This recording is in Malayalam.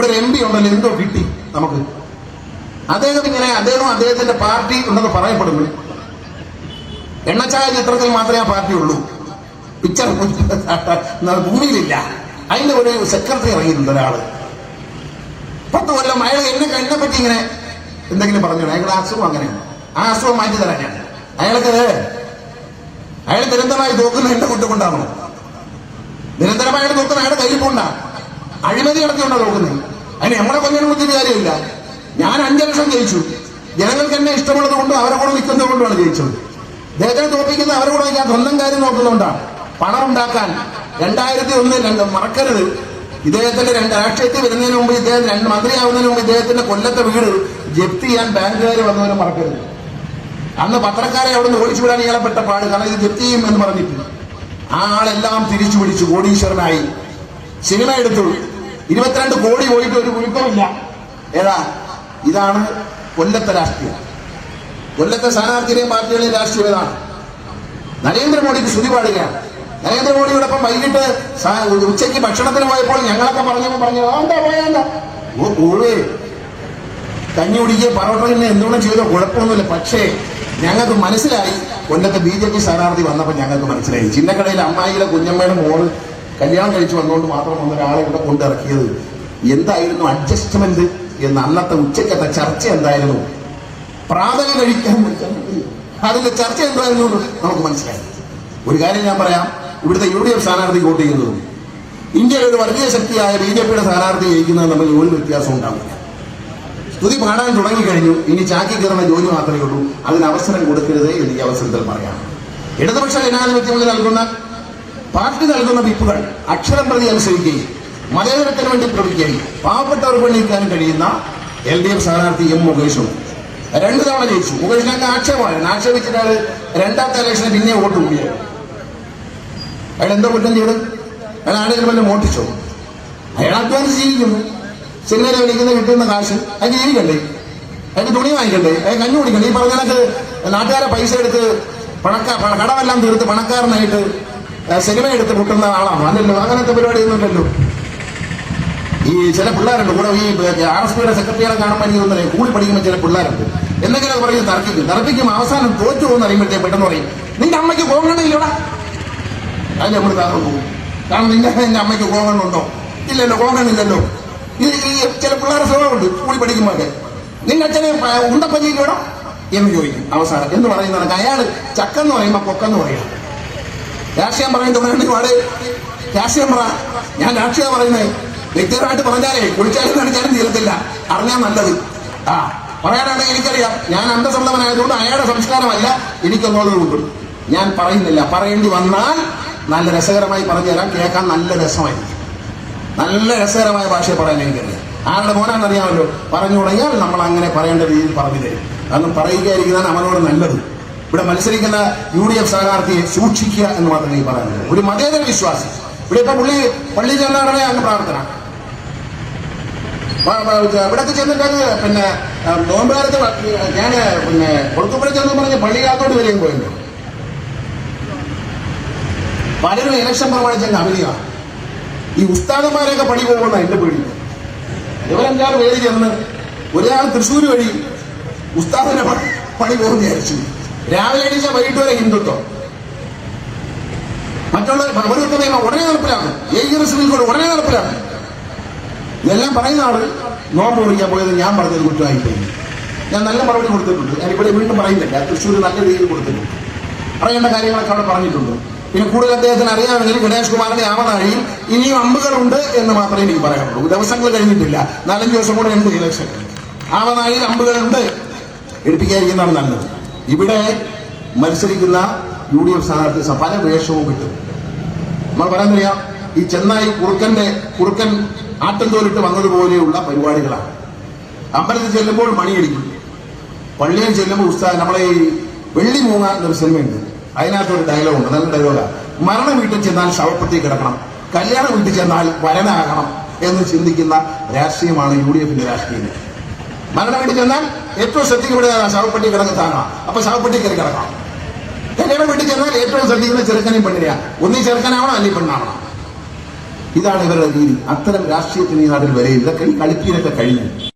ഇവിടെ എം പി ഉണ്ടല്ലോ എന്തോ കിട്ടി നമുക്ക്. അദ്ദേഹം ഇങ്ങനെ അദ്ദേഹം അദ്ദേഹത്തിന്റെ പാർട്ടി ഉണ്ടെന്ന് പറയപ്പെടുന്നു. എണ്ണച്ചായ ചിത്രത്തിൽ മാത്രമേ ആ പാർട്ടി ഉള്ളൂ. പിക്ചർ ഭൂമിയിലില്ല. അതിന്റെ ഒരു സെക്രട്ടറി ഇറങ്ങിയിട്ടുണ്ട് ഒരാൾ. പത്ത് കൊല്ലം അയാൾ എന്നെ എന്നെ പറ്റി ഇങ്ങനെ എന്തെങ്കിലും പറഞ്ഞു? അയാളുടെ അസുഖം അങ്ങനെയാണ്. ആ അസുഖം മാറ്റി തരാൻ ഞാൻ. അയാൾക്ക് അയാൾ നിരന്തരമായി തോക്കുന്ന എന്റെ കുറ്റക്കൊണ്ടാണോ നിരന്തരമായി അയാൾ തോക്കുന്ന അയാളുടെ കയ്യിൽ പോണ്ട അഴിമതി നടത്തിയുണ്ടോ നോക്കുന്നത് അതിന് നമ്മളെ കൊഞ്ഞിനെ കുത്തിയിട്ട് കാര്യമില്ല. ഞാൻ അഞ്ചു ലക്ഷം ജയിച്ചു. ജനങ്ങൾക്ക് എന്നെ ഇഷ്ടമുള്ളത് കൊണ്ട് അവരെ കൂടെ നിൽക്കുന്നത് കൊണ്ടാണ് ജയിച്ചത്. അദ്ദേഹത്തെ തോപ്പിക്കുന്നത് അവരെ കൂടെ ഞാൻ സ്വന്തം കാര്യം നോക്കുന്നതുകൊണ്ടാണ്. പണം ഉണ്ടാക്കാൻ രണ്ടായിരത്തി ഒന്നിൽ മറക്കരുത്. ഇദ്ദേഹത്തിന്റെ രണ്ട് രാഷ്ട്രീയത്തിൽ വരുന്നതിന് മുമ്പ് ഇദ്ദേഹം രണ്ട് മന്ത്രിയാവുന്നതിന് മുമ്പ് ഇദ്ദേഹത്തിന്റെ കൊല്ലത്തെ വീട് ജപ്തി ചെയ്യാൻ ബാങ്കുകാർ വന്നവരെ മറക്കരുത്. അന്ന് പത്രക്കാരെ അവിടെ നിന്ന് ഓടിച്ചു വിടാൻ ഇയാളെ പെട്ട പാട്. കാരണം ഇത് ജപ്തി ചെയ്യും എന്ന് പറഞ്ഞിട്ട് ആളെല്ലാം തിരിച്ചു പിടിച്ചു. കോടീശ്വരനായി. സിനിമ എടുത്തു. ഇരുപത്തിരണ്ട് കോടി പോയിട്ട് ഒരു കുലുക്കമില്ല. ഏതാ? ഇതാണ് കൊല്ലത്തെ രാഷ്ട്രീയം. കൊല്ലത്തെ സ്ഥാനാർത്ഥിയുടെയും പാർട്ടികളുടെയും രാഷ്ട്രീയം ഏതാണ്? നരേന്ദ്രമോദിക്ക് സ്തുതി പാടുകയാണ്. നരേന്ദ്രമോദിയോടൊപ്പം വൈകിട്ട് ഉച്ചയ്ക്ക് ഭക്ഷണത്തിന് പോയപ്പോൾ ഞങ്ങളൊക്കെ പറഞ്ഞു "ആ, എന്താ പോയാ കഞ്ഞി കുടിക്കുക പറവട്ട തന്നെ എന്തുകൊണ്ടും ചെയ്തോ കുഴപ്പമൊന്നുമില്ല. പക്ഷേ ഞങ്ങൾക്ക് മനസ്സിലായി കൊല്ലത്തെ ബി ജെ പി സ്ഥാനാർത്ഥി വന്നപ്പോൾ ഞങ്ങൾക്ക് മനസ്സിലായി. ചിന്നക്കടയിൽ അമ്മായിയിലെ കുഞ്ഞമ്മയുടെ മോൾ കല്യാണം കഴിച്ച് വന്നുകൊണ്ട് മാത്രം ഒരാളെ ഇവിടെ കൊണ്ടിറക്കിയത്. എന്തായിരുന്നു അഡ്ജസ്റ്റ്മെന്റ് എന്ന് അന്നത്തെ ഉച്ചക്കത്തെ ചർച്ച എന്തായിരുന്നു? പ്രാതൽ കഴിക്കാൻ അതിന്റെ ചർച്ച എന്തായിരുന്നു നമുക്ക് മനസ്സിലായി. ഒരു കാര്യം ഞാൻ പറയാം. ഇവിടുത്തെ യു ഡി എഫ് സ്ഥാനാർത്ഥി വോട്ട് ചെയ്യുന്നതും ഇന്ത്യയിലെ ഒരു വർഗീയ ശക്തിയായ ബി ജെ പിയുടെ സ്ഥാനാർത്ഥി ജയിക്കുന്നത് തമ്മിൽ ഒരു വ്യത്യാസം ഉണ്ടാവില്ല. സ്തുതി പാടാൻ തുടങ്ങിക്കഴിഞ്ഞു. ഇനി ചാക്കി കയറുന്ന ജോലി മാത്രമേ ഉള്ളൂ. അതിന് അവസരം കൊടുക്കരുത് എന്ന് ഈ അവസരത്തിൽ പറയാം. ഇടതുപക്ഷ ജനാധിപത്യങ്ങളിൽ നൽകുന്ന പാർട്ടി നൽകുന്ന വിപ്പുകൾ അക്ഷരം പ്രതി അനുസരിക്കുകയും മലയോരത്തിന് വേണ്ടി പ്രവർത്തിക്കുകയും പാവപ്പെട്ടവർക്ക് നീക്കാൻ കഴിയുന്ന എൽ ഡി എഫ് സ്ഥാനാർത്ഥി എം മുകേഷും രണ്ടു തവണ ജയിച്ചു. മുകേഷിനൊക്കെ ആക്ഷേപമാണ്. ആക്ഷേപിച്ചിട്ട് അയാൾ രണ്ടാമത്തെ ഇലക്ഷന് പിന്നെ വോട്ട് കൂടിയത്. അയാൾ എന്തോ കുറ്റം ചെയ്ത്? അയാൾ ആരെങ്കിലും വല്ല മോട്ടിച്ചോ അയാൾ അധ്വാനിച്ച് ജീവിക്കുന്നു സിനിമയിൽ വിളിക്കുന്ന കിട്ടുന്ന കാശ് അയാൾക്ക് ജീവിക്കണ്ടേ? അയാൾക്ക് തുണി വാങ്ങിക്കണ്ടേ? അയാൾ കഞ്ഞു കുടിക്കണ്ടേ? ഈ പറഞ്ഞ നാട്ടുകാരെ പൈസ എടുത്ത് പണക്കാർ കടമെല്ലാം തീർത്ത് പണക്കാരനായിട്ട് സിനിമ എടുത്ത് മുട്ടുന്ന ആളാണ്? അല്ലല്ലോ അങ്ങനത്തെ പരിപാടിയൊന്നുമില്ലല്ലോ ഈ ചില പിള്ളേരുണ്ട് കൂടെ ഈ ആർ എസ് പിയുടെ സെക്രട്ടറിയെ കാണുമ്പോൾ എനിക്ക് കൂടി പഠിക്കുമ്പോൾ ചില പിള്ളേരുണ്ട്. എന്തെങ്കിലും പറയും തർക്കിക്കും. തർക്കിക്കും അവസാനം തോറ്റു പോകുന്ന അറിയുമ്പോഴത്തെ പെട്ടെന്ന് പറയും നിന്റെ അമ്മയ്ക്ക് കോങ്ങണില്ലടാ അതിന് നമ്മൾ കാരണം പോകും കാരണം നിന്റെ എന്റെ അമ്മയ്ക്ക് കോങ്ങണ്ണുണ്ടോ ഇല്ലല്ലോ കോങ്ങണ്ണില്ലല്ലോ ഇത് ഈ ചില പിള്ളേരുടെ സ്വഭാവമുണ്ട് കൂടി പഠിക്കുമ്പോൾ നിന്റെ അച്ഛനെ ഉണ്ടപ്പഞ്ഞിയിലൂടെ എന്ന് ചോദിക്കും അവസാനം. എന്ന് പറയുന്നത് അയാൾ ചക്കെന്ന് പറയുമ്പോൾ പൊക്കെന്ന് പറയാം. രാഷ്ട്രീയം പറയുന്നത് പാട്. രാഷ്ട്രീയം പറ. ഞാൻ രാഷ്ട്രീയം പറയുന്നത്. വ്യക്തിപരമായിട്ട് പറഞ്ഞാലേ കുളിച്ചാലും നടിച്ചാലും തീരത്തില്ല. അറിഞ്ഞാൽ നല്ലത്. ആ പറയാനാണെങ്കിൽ എനിക്കറിയാം. ഞാൻ അന്തസ്സുള്ളവനായതുകൊണ്ട് അയാളുടെ സംസ്കാരമല്ല എനിക്കൊന്നുള്ളതുകൊണ്ട് ഞാൻ പറയുന്നില്ല. പറയേണ്ടി വന്നാൽ നല്ല രസകരമായി പറഞ്ഞു തരാം കേൾക്കാൻ നല്ല രസമായിരിക്കും. നല്ല രസകരമായ ഭാഷയെ പറയാൻ എനിക്കറിയാം. ആരുടെ മോനാണെന്നറിയാമല്ലോ പറഞ്ഞു തുടങ്ങിയാൽ നമ്മൾ അങ്ങനെ പറയേണ്ട രീതിയിൽ പറഞ്ഞു തരും. കാരണം പറയുകയായിരിക്കുന്നതാണ് അവനോട് നല്ലത്. ഇവിടെ മത്സരിക്കുന്ന യു ഡി എഫ് സ്ഥാനാർത്ഥിയെ സൂക്ഷിക്കുക എന്ന് മാത്രമേ ഈ പറയാനുള്ളൂ ഒരു മതേതര വിശ്വാസി. ഇവിടെ ഇപ്പൊ പുള്ളി പള്ളി ചെന്നാടനെ അങ്ങ് പ്രാർത്ഥന. ഇവിടൊക്കെ ചെന്നിട്ട് പിന്നെ നോമ്പുകാലത്ത് ഞാൻ പിന്നെ കൊടുക്കപ്പുഴ ചെന്ന് പറഞ്ഞ് പള്ളിക്കകത്തോട് വരെയും പോയല്ലോ പലരും ഇലക്ഷൻ പ്രമാണിച്ചങ്ങ് അവധിയാണ് ഈ ഉസ്താദന്മാരെയൊക്കെ പണി പോകുന്ന എന്റെ പേടി ഇവരെല്ലാവരും പേര് ചെന്ന്? ഒരാൾ തൃശ്ശൂർ വഴി ഉസ്താദിന്റെ പ- പണി പോകുന്ന വിചാരിച്ചു. രാവിലെ എണീച്ച വൈകിട്ട് വരെ ഹിന്ദുത്വം മറ്റുള്ള പൗരത്വ നിയമം ഉടനെ നടപ്പിലാണ്. ഏകീകൃത കൂടെ ഉടനെ നടപ്പിലാണ്. ഇതെല്ലാം പറയുന്ന ആൾ നോമ്പ് കുറിക്കാൻ പോയത് ഞാൻ പറഞ്ഞത് കുറ്റമായി പോയി ഞാൻ നല്ല മറുപടി കൊടുത്തിട്ടുണ്ട്. ഞാൻ ഇവിടെ വീണ്ടും പറയുന്നില്ല. തൃശ്ശൂർ നല്ല രീതിയിൽ കൊടുത്തിട്ടുണ്ട്. പറയേണ്ട കാര്യങ്ങളൊക്കെ അവിടെ പറഞ്ഞിട്ടുണ്ട്. പിന്നെ കൂടുതൽ അദ്ദേഹത്തിന് അറിയാമെങ്കിൽ ഗണേഷ് കുമാറിന്റെ ആമനാഴിയിൽ ഇനിയും അമ്പുകളുണ്ട് എന്ന് മാത്രമേ എനിക്ക് പറയാനുള്ളൂ. ദിവസങ്ങൾ കഴിഞ്ഞിട്ടില്ല. നാലഞ്ച് ദിവസം കൂടെ ഉണ്ട് ഇലക്ഷൻ. ആമനാഴിയിൽ അമ്പുകളുണ്ട് എടുപ്പിക്കാതിരിക്കുന്നതാണ് നല്ലത്. ഇവിടെ മത്സരിക്കുന്ന യു ഡി എഫ് സ്ഥാനാർത്ഥി പല വേഷവും കിട്ടും നമ്മൾ പറയാൻ ഈ ചെന്നായി കുറുക്കന്റെ കുറുക്കൻ ആട്ടംതോലിട്ട് വന്നതുപോലെയുള്ള പരിപാടികളാണ്. അമ്പലത്തിൽ ചെല്ലുമ്പോൾ മണിയടിക്കും. പള്ളിയിൽ ചെല്ലുമ്പോൾ ഉസ്താദ് നമ്മളെ ഈ വെള്ളി മൂങ്ങ എന്നൊരു സിനിമയുണ്ട്. അതിനകത്തൊരു ഡയലോഗുണ്ട് നല്ല ഡയലോഗാണ് മരണ വീട്ടിൽ ചെന്നാൽ ശവപ്പെട്ടി കിടക്കണം. കല്യാണ വീട്ടിൽ ചെന്നാൽ വരനാകണം എന്ന് ചിന്തിക്കുന്ന രാഷ്ട്രീയമാണ് യു ഡി എഫിന്റെ രാഷ്ട്രീയം. മരണ വീട്ടിൽ ചെന്നാൽ ഏറ്റവും ശ്രദ്ധിക്കപ്പെടുക ശവപ്പെട്ടി കിടക്കുന്നതാണ് അപ്പൊ ശവപ്പെട്ടി കയറി കിടക്കണം. കല്യാണം വീട്ടിൽ ചെന്നാൽ ഏറ്റവും ശ്രദ്ധിക്കുന്ന ചെറുക്കനെയും പെണ്ണിനെയാ. ഒന്നീ ചെറുക്കനാവണം അല്ലെങ്കിൽ പെണ്ണാവണം. ഇതാണ് ഇവരുടെ രീതി. അത്തരം രാഷ്ട്രീയത്തിന് ഈ നാട്ടിൽ വരെ ഇതൊക്കെ ഈ കളിപ്പീരൊക്കെ കഴിഞ്ഞു.